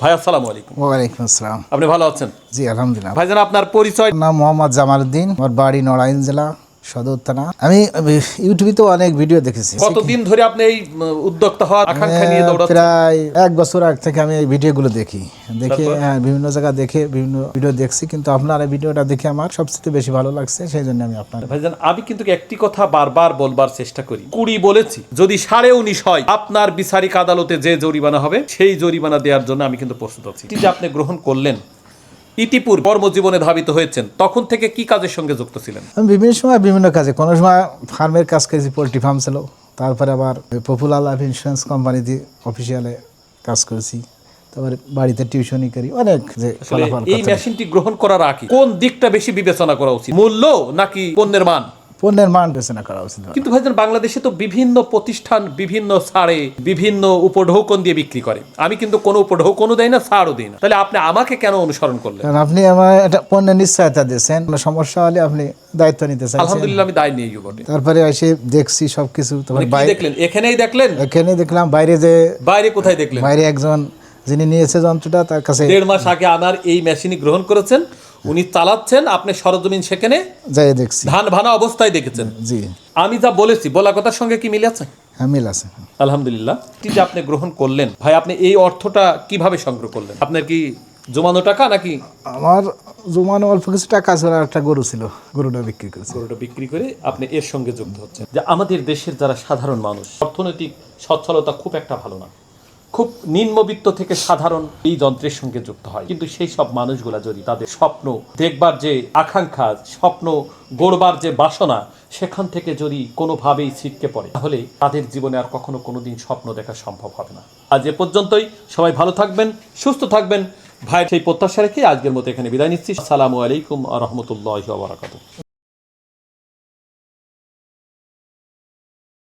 ভাই আসসালামু আলাইকুম। ওয়ালাইকুম আসসালাম। আপনি ভালো আছেন? জি আলহামদুলিল্লাহ। ভাইজান আপনার পরিচয়? নাম মোহাম্মদ জামাল উদ্দিন আমার বাড়ি নড়াইল জেলা। সদর থানা। আমি ইউটিউবে তো অনেক ভিডিও দেখেছি। কতদিন ধরে আপনি এই উদ্যোক্তা হওয়ার আকাঙ্ক্ষা নিয়ে দৌড়াচ্ছেন? প্রায় এক বছর আগ থেকে আমি এই ভিডিওগুলো দেখি। দেখে হ্যাঁ, বিভিন্ন জায়গা দেখে বিভিন্ন ভিডিও দেখছি কিন্তু আপনার এই ভিডিওটা দেখে আমার সবচেয়ে বেশি ভালো লাগছে সেই জন্য আমি আপনার ভাইজান আমি কিন্তু একটি কথা বারবার বলবার চেষ্টা করি। কুড়ি বলেছি যদি সাড়ে উনিশ হয় আপনার বিচারিক আদালতে যে জরিমানা হবে সেই জরিমানা দেওয়ার জন্য আমি কিন্তু প্রস্তুত আছি। যে আপনি গ্রহণ করলেন ইতিপূর্বে কর্মজীবনে ধাবিত হয়েছেন তখন থেকে কি কাজের সঙ্গে যুক্ত ছিলেন? আমি বিভিন্ন সময় বিভিন্ন কাজে। কোনো সময় ফার্মের কাজ করেছি পোলট্রি ফার্ম ছিল। তারপরে আবার পপুলার লাইফ ইন্স্যুরেন্স কোম্পানিতে অফিসিয়ালে কাজ করেছি। তারপরে বাড়িতে টিউশনই করি। অনেক যে ফলাফল এই মেশিনটি গ্রহণ করার আগে কোন দিকটা বেশি বিবেচনা করা উচিত? মূল্য নাকি পণ্যের মান? পণ্যের মান বিবেচনা করা উচিত কিন্তু ভাইজান বাংলাদেশে তো বিভিন্ন প্রতিষ্ঠান বিভিন্ন ছাড়ে বিভিন্ন উপঢৌকন দিয়ে বিক্রি করে। আমি কিন্তু কোনো উপঢৌকনও দেই না ছাড়ও দিই না। তাহলে আপনি আমাকে কেন অনুসরণ করলেন? কারণ আপনি আমার একটা পণ্যের নিশ্চয়তা দিয়েছেন সমস্যা হলে আপনি দায়িত্ব নিতে আলহামদুলিল্লাহ আমি দায় নিয়ে বটে তারপরে এসে দেখছি সবকিছু তারপর বাইরে দেখলেন? এখানেই দেখলেন? এখানে দেখলাম বাইরে যে বাইরে কোথায় দেখলেন? বাইরে একজন যিনি নিয়েছে যন্ত্রটা তার কাছে দেড় মাস আগে আমার এই মেশিনই গ্রহণ করেছেন। উনি চালাচ্ছেন আপনি সরজমিন সেখানে যাই দেখছি। ধান ভানা অবস্থায় দেখেছেন। জি। আমি যা বলেছি বলা কথার সঙ্গে কি মিলে আছে? হ্যাঁ মিল আছে। আলহামদুলিল্লাহ। এটি যে আপনি গ্রহণ করলেন ভাই আপনি এই অর্থটা কীভাবে সংগ্রহ করলেন? আপনার কি জমানো টাকা নাকি? আমার জমানো অল্প কিছু টাকা একটা গরু ছিল গরুটা বিক্রি করেছি। গরুটা বিক্রি করে আপনি এর সঙ্গে যুক্ত হচ্ছেন। যে আমাদের দেশের যারা সাধারণ মানুষ অর্থনৈতিক সচ্ছলতা খুব একটা ভালো না। খুব নিম্নবিত্ত থেকে সাধারণ এই যন্ত্রের সঙ্গে যুক্ত হয়। কিন্তু সেই সব মানুষগুলা যদি তাদের স্বপ্ন দেখবার যে আকাঙ্ক্ষা, স্বপ্ন গড়বার যে বাসনা, সেখান থেকে যদি কোনোভাবেই ছিটকে পড়ে, তাহলে তাদের জীবনে আর কখনো কোনোদিন স্বপ্ন দেখা সম্ভব হবে না। আজ এ পর্যন্তই। সবাই ভালো থাকবেন, সুস্থ থাকবেন। ভাই, সেই প্রত্যাশা রেখে আজকের মতো এখানে বিদায় নিচ্ছি। আসসালামু আলাইকুম আ রহমতুল্লাহ বারাকাতু